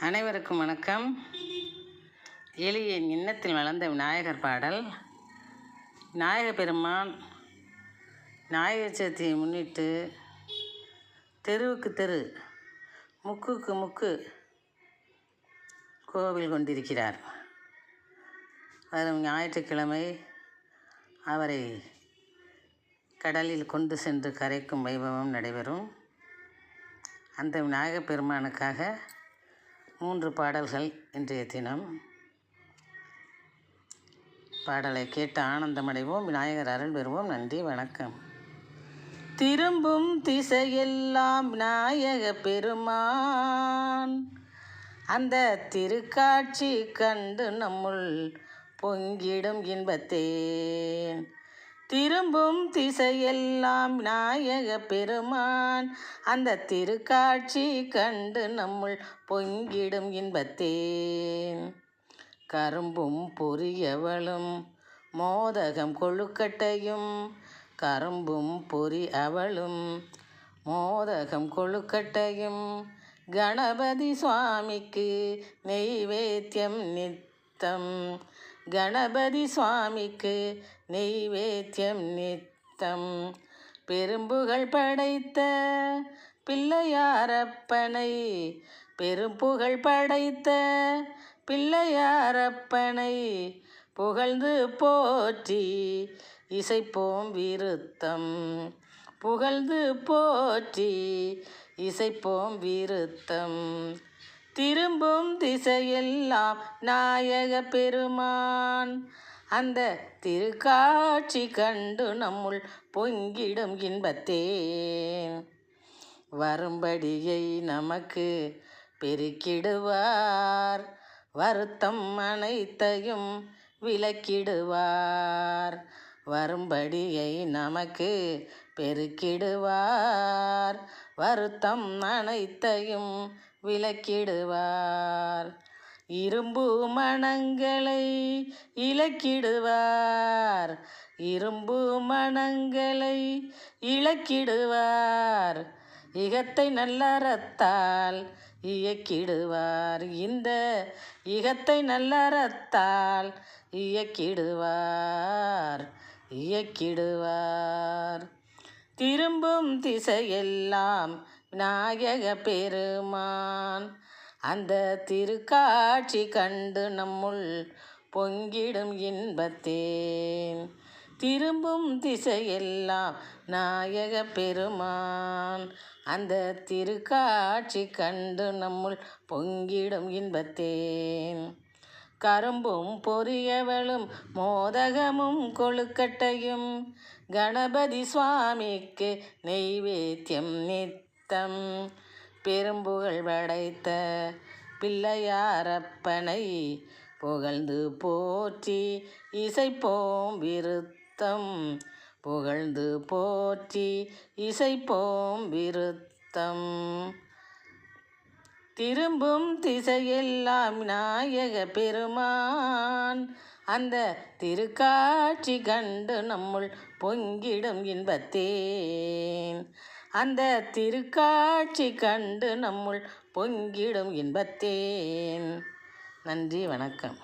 அனைவருக்கும் வணக்கம். எளியின் இன்னத்தில் வளர்ந்த விநாயகர் பாடல். விநாயக பெருமான் விநாயகர் சதுர்த்தியை முன்னிட்டு தெருவுக்கு தெரு முக்குக்கு முக்கு கோவில் கொண்டிருக்கிறார். வரும் ஞாயிற்றுக்கிழமை அவரை கடலில் கொண்டு சென்று கரைக்கும் வைபவம் நடைபெறும். அந்த விநாயகப் பெருமானுக்காக மூன்று பாடல்கள் இன்றைய தினம். பாடலை கேட்டு ஆனந்தமடைவோம். விநாயகர் அருள் பெறுவோம். நன்றி வணக்கம். திரும்பும் திசையெல்லாம் விநாயக பெருமான். அந்த திருக்காட்சி கண்டு நம்முள் பொங்கிடும் இன்பத்தேன். திரும்பும் திசையெல்லாம் நாயக பெருமான். அந்த திருக்காட்சி கண்டு நம்முள் பொங்கிடும் இன்பத்தேன். கரும்பும் பொரியவளும் மோதகம் கொழுக்கட்டையும். கரும்பும் பொறி அவளும் மோதகம் கொழுக்கட்டையும். கணபதி சுவாமிக்கு நெய்வேத்தியம் நித்தம். கணபதி சுவாமிக்கு நெய்வேத்தியம் நித்தம். பெரும்புகழ் படைத்த பிள்ளையாரப்பனை பெரும்புகழ் படைத்த பிள்ளையாரப்பனை புகழ்ந்து போற்றி இசைப்போம் விருத்தம். புகழ்ந்து போற்றி இசைப்போம் விருத்தம். திரும்பும் திசையெல்லாம் நாயக பெருமான். அந்த திருக்காட்சி கண்டு நம்முள் பொங்கிடும் இன்பத்தேன். வரும்படியை நமக்கு பெருக்கிடுவார். வருத்தம் அனைத்தையும் விலக்கிடுவார் வரும்படியை நமக்கு பெருக்கிடுவார். வருத்தம் அனைத்தையும் விலக்கிடுவார் இரும்பு மனங்களை இலக்கிடுவார் இரும்பு மனங்களை இழக்கிடுவார். இகத்தை நல்லறத்தால் இயக்கிடுவார். இந்த இகத்தை நல்லறத்தால் இயக்கிடுவார். இயக்கிடுவார். திரும்பும் திசையெல்லாம் விநாயக பெருமான். அந்த திருக்காட்சி கண்டு நம்முள் பொங்கிடும் இன்பத்தேன் திரும்பும் திசையெல்லாம் நாயக பெருமான். அந்த திருக்காட்சி கண்டு நம்முள் பொங்கிடும் இன்பத்தேன் கரும்பும் பொரியவளும் மோதகமும் கொழுக்கட்டையும் கணபதி சுவாமிக்கு நெய்வேத்தியம் நித்தம் பெரும்புகழ் படைத்த பிள்ளையாரப்பனை புகழ்ந்து போற்றி இசைப்போம் விருத்தம். புகழ்ந்து போற்றி இசைப்போம் விருத்தம். திரும்பும் திசையெல்லாம் நாயக பெருமான். அந்த திருக்காட்சி கண்டு நம்முள் பொங்கிடும் இன்பத்தேன். அந்த திருக்காட்சி கண்டு நம்முள் பொங்கிடும் இன்பத்தேன். நன்றி வணக்கம்.